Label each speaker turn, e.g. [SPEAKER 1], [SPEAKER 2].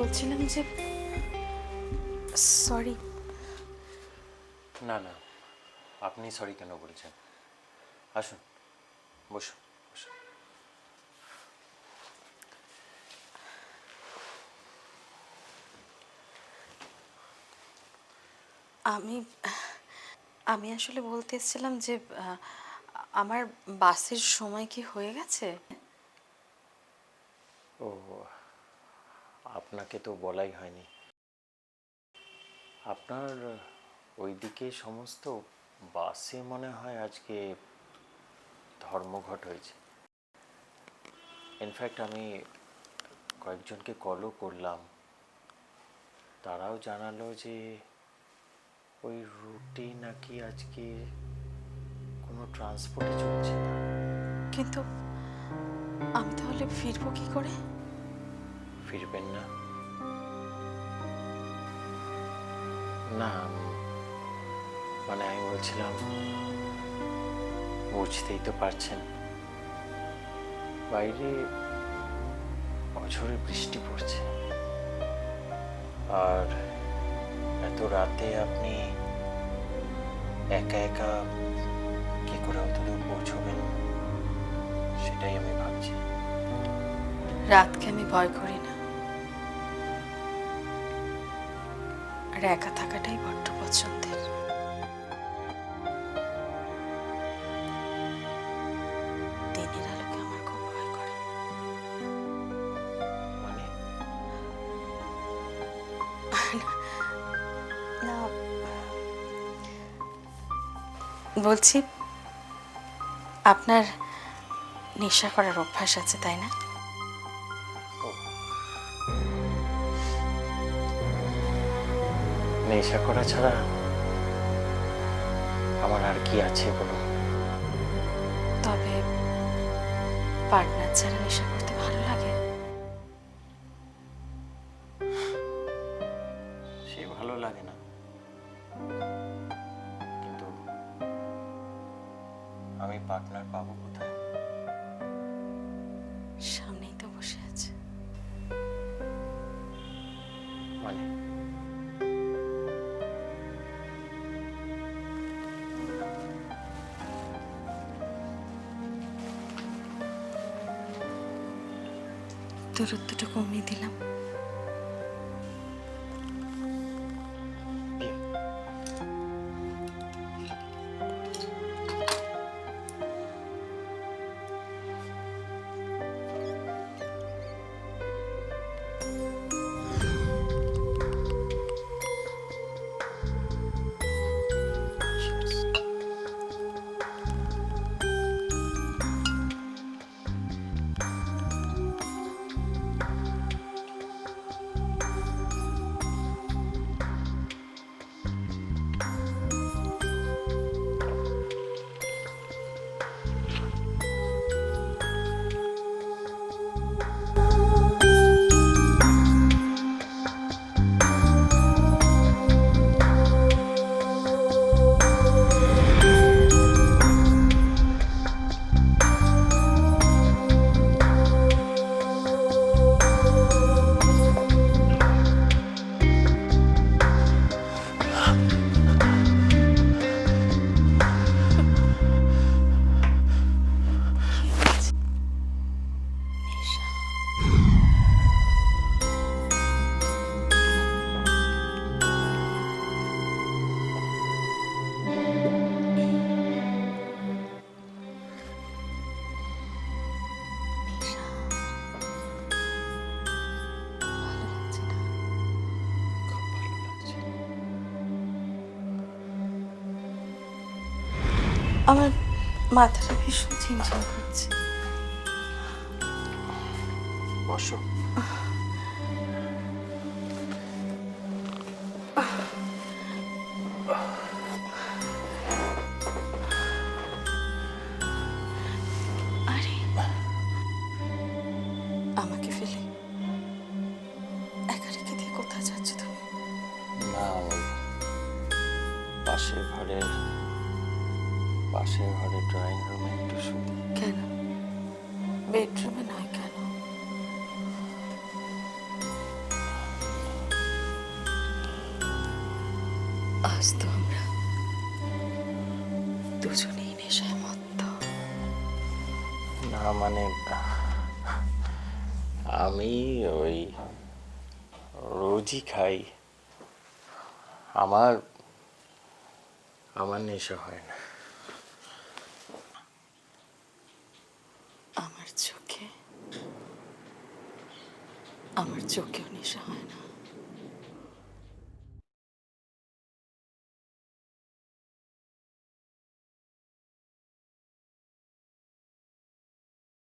[SPEAKER 1] বলছিলাম যে সরি
[SPEAKER 2] না না আপনি সরি কেন বলছেন? আসুন বসুন বসুন।
[SPEAKER 1] আমি আমি আসলে বলতে এসেছিলাম যে আমার বাসের সময় কি হয়ে গেছে?
[SPEAKER 2] ও আপনাকে তো বলাই হয়নি। আপনার, ওইদিকে সমস্ত বাসে মনে হয় আজকে ধর্মঘট হয়েছে। ইনফ্যাক্ট আমি কয়েকজনকে কলও করলাম। তারাও জানালো যে, ওই রুটে নাকি আজকে কোনো ট্রান্সপোর্টে চলছে না।
[SPEAKER 1] কিন্তু আমি তাহলে ফিরবো কি করে?
[SPEAKER 2] ফিরবেন না। না মানে আমি বলছিলাম, বুঝতেই তো পারছেন। বাইরে অঝরে বৃষ্টি পড়ছে। আর এত রাতে আপনি একা একা কি করে অতদূর পৌঁছবেন, সেটাই আমি ভাবছি।
[SPEAKER 1] রাতকে আমি ভয় করি না। আর একা থাকাটাই বড্ড পছন্দের। দিনের আলোকে আমার খুব ভয় করে।
[SPEAKER 2] মানে?
[SPEAKER 1] না বলছি আপনার নেশা করার অভ্যাস আছে তাই না?
[SPEAKER 2] নেশা করা ছাড়া আমার আর কি আছে বলুন
[SPEAKER 1] তবে পার্টনার ছাড়া নেশা করতে ভালো লাগে?
[SPEAKER 2] সে ভালো লাগে না। কিন্তু আমি পার্টনার পাবো কোথায়?
[SPEAKER 1] সামনেই তো বসে আছে।
[SPEAKER 2] মানে?
[SPEAKER 1] দূরত্বটা কমিয়ে দিলাম। আমার মাথাটা ভীষণ ঝিমঝিম করছে।
[SPEAKER 2] বসো।
[SPEAKER 1] আরে আমাকে ফেলে। একা রেখে দিয়ে কোথায় যাচ্ছ তুমি?
[SPEAKER 2] না পাশের ঘরের পাশের ঘরে ড্রয়িং রুমে একটু শুই।
[SPEAKER 1] কেন? বেডরুমে নয় কেন? আজ তো আমরা দুজনেই নেশায় মত্ত
[SPEAKER 2] না মানে আমি ওই রোজই খাই। আমার আমার নেশা হয় না।
[SPEAKER 1] আমার চোখে আমার চোখেও নিশা হয়।